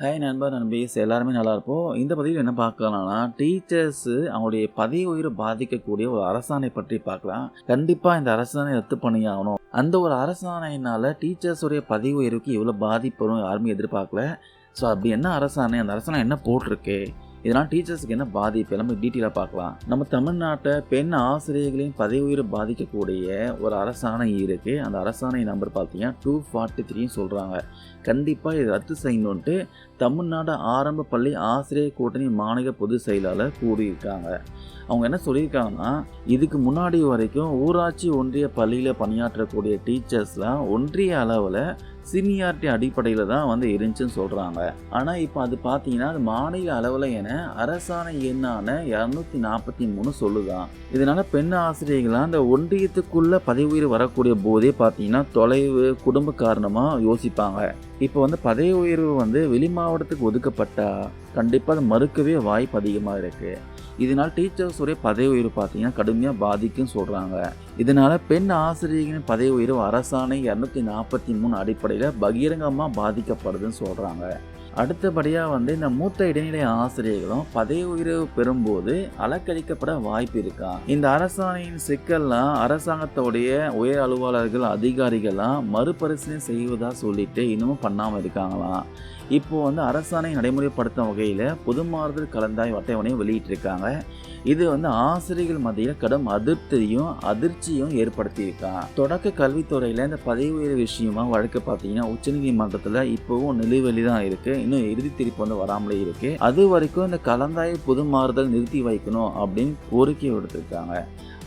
Hi நண்பர் நண்பீஸ் எல்லாருமே நல்லா இருப்போம். இந்த பதிவில் என்ன பார்க்கலாம்னா டீச்சர்ஸு அவங்களுடைய பதவி உயிரை பாதிக்கக்கூடிய ஒரு அரசாணை பற்றி பார்க்கலாம். கண்டிப்பாக இந்த அரசாணை ரத்து பண்ணியாகணும். அந்த ஒரு அரசாணையினால் டீச்சர்ஸுடைய பதவி உயர்வுக்கு எவ்வளோ பாதிப்பு வரும் யாருமே எதிர்பார்க்கல. ஸோ அப்படி என்ன அரசாணை? அந்த அரசாணை என்ன போட்டிருக்கு? இதனால் டீச்சர்ஸுக்கு என்ன பாதிப்பு? எல்லாமே டீட்டெயிலாக பார்க்கலாம். நம்ம தமிழ்நாட்டை பெண் ஆசிரியர்களின் பதவி உயிரை பாதிக்கக்கூடிய ஒரு அரசாணை இருக்குது அந்த அரசாணை நம்பர் பார்த்தீங்கன்னா டூ ஃபார்ட்டி த்ரீன்னு சொல்கிறாங்க கண்டிப்பாக இது ரத்து செய்யணுன்ட்டு தமிழ்நாடு ஆரம்ப பள்ளி ஆசிரியர் கூட்டணி மாநில பொதுச் செயலாளர் கூறியிருக்காங்க. அவங்க என்ன சொல்லியிருக்காங்கன்னா இதுக்கு முன்னாடி வரைக்கும் ஊராட்சி ஒன்றிய பள்ளியில் பணியாற்றக்கூடிய டீச்சர்ஸ்லாம் ஒன்றிய அளவில் சீனியாரிட்டி அடிப்படையில் தான் வந்து இருந்துச்சுன்னு சொல்கிறாங்க ஆனால் இப்போ அது பார்த்தீங்கன்னா அது மாநில அளவில் என அரசாணை எண்ணான இரநூத்தி நாற்பத்தி மூணு சொல்லுதான். இதனால் பெண் ஆசிரியர்களாக அந்த ஒன்றியத்துக்குள்ளே பதவி உயிர் வரக்கூடிய போதே பார்த்தீங்கன்னா தொலைவு குடும்ப காரணமாக யோசிப்பாங்க. இப்போ வந்து பதவி உயர்வு வந்து வெளி மாவட்டத்துக்கு ஒதுக்கப்பட்டால் கண்டிப்பாக அது மறுக்கவே வாய்ப்பு அதிகமாக இருக்குது இதனால் டீச்சர்ஸுடைய பதவி உயர்வு பார்த்தீங்கன்னா கடுமையாக பாதிக்கும் சொல்கிறாங்க இதனால் பெண் ஆசிரியர்களின் பதவி உயர்வு அரசாணை இரநூத்தி நாற்பத்தி மூணு அடிப்படையில் பகிரங்கமாக பாதிக்கப்படுதுன்னு சொல்கிறாங்க அடுத்தபடியாக வந்து இந்த மூத்த இடைநிலை ஆசிரியர்களும் பதவி உயர்வு பெறும்போது அலக்கழிக்கப்பட வாய்ப்பு இருக்கா? இந்த அரசாணையின் சிக்கல்லாம் அரசாங்கத்தோடைய உயர் அலுவலர்கள் அதிகாரிகள்லாம் மறுபரிசீலனை செய்வதா சொல்லிட்டு இன்னமும் பண்ணாமல் இருக்காங்களாம் இப்போ வந்து அரசாணை நடைமுறைப்படுத்தும் வகையில் பொது மாறுதல் கலந்தாய் அட்டவணையும் வெளியிட்டிருக்காங்க. இது வந்து ஆசிரியர்கள் மத்தியில் கடும் அதிருப்தியும் அதிர்ச்சியும் ஏற்படுத்தியிருக்கான் தொடக்க கல்வித்துறையில் இந்த பதவி உயர்வு விஷயமா வழக்கு பார்த்தீங்கன்னா உச்சநீதிமன்றத்தில் இப்போவும் நிலுவலி தான் இருக்குது இன்னும் இறுதி தீர்ப்பு வந்து வராமலே இருக்கு. அது வரைக்கும் இந்த கலந்தாய்வு பொது மாறுதல் நிறுத்தி வைக்கணும் அப்படின்னு கோரிக்கை விடுத்திருக்காங்க.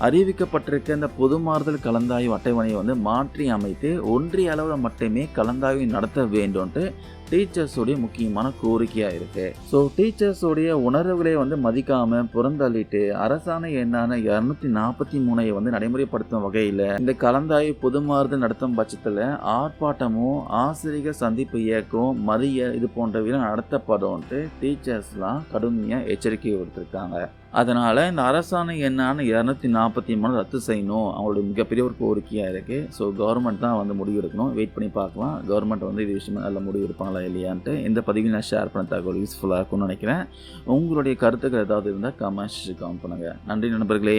அறிவிக்கப்பட்டிருக்க இந்த பொது மாறுதல் கலந்தாய்வு அட்டவணையை வந்து மாற்றி அமைத்து ஒன்றிய அளவில் மட்டுமே கலந்தாய்வு நடத்த வேண்டும்ட்டு டீச்சர்ஸோடைய முக்கியமான கோரிக்கையாக இருக்குது ஸோ டீச்சர்ஸோடைய உணர்வுகளை வந்து மதிக்காமல் புறந்தள்ளிட்டு அரசாணை எண்ணான இரநூத்தி நாற்பத்தி மூணை வந்து நடைமுறைப்படுத்தும் வகையில் இந்த கலந்தாய்வு புதுமாறுதல் நடத்தும் பட்சத்தில் ஆர்ப்பாட்டமும் ஆசிரியர் சந்திப்பு இயக்கம் மதிய இது போன்றவை நடத்தப்படும்ட்டு டீச்சர்ஸ்லாம் கடுமையாக எச்சரிக்கை கொடுத்துருக்காங்க அதனால் இந்த அரசாணை என்னான்னு இரநூத்தி நாற்பத்தி மூணு ரத்து செய்யணும். அவங்களுடைய மிகப்பெரிய ஒரு கோரிக்கையாக இருக்குது ஸோ கவர்மெண்ட் தான் வந்து முடிவு எடுக்கணும். வெயிட் பண்ணி பார்க்கலாம். கவர்மெண்ட் வந்து இது விஷயமா நல்ல முடிவு எடுப்பாங்களா இல்லையான்ட்டு இந்த பதிவில் நான் ஷேர் பண்ண தகவல் யூஸ்ஃபுல்லாக இருக்கும்னு நினைக்கிறேன். உங்களுடைய கருத்துக்கள் ஏதாவது இருந்தால் கமெண்ட்ஸ் காம் பண்ணுங்கள் நன்றி நண்பர்களே.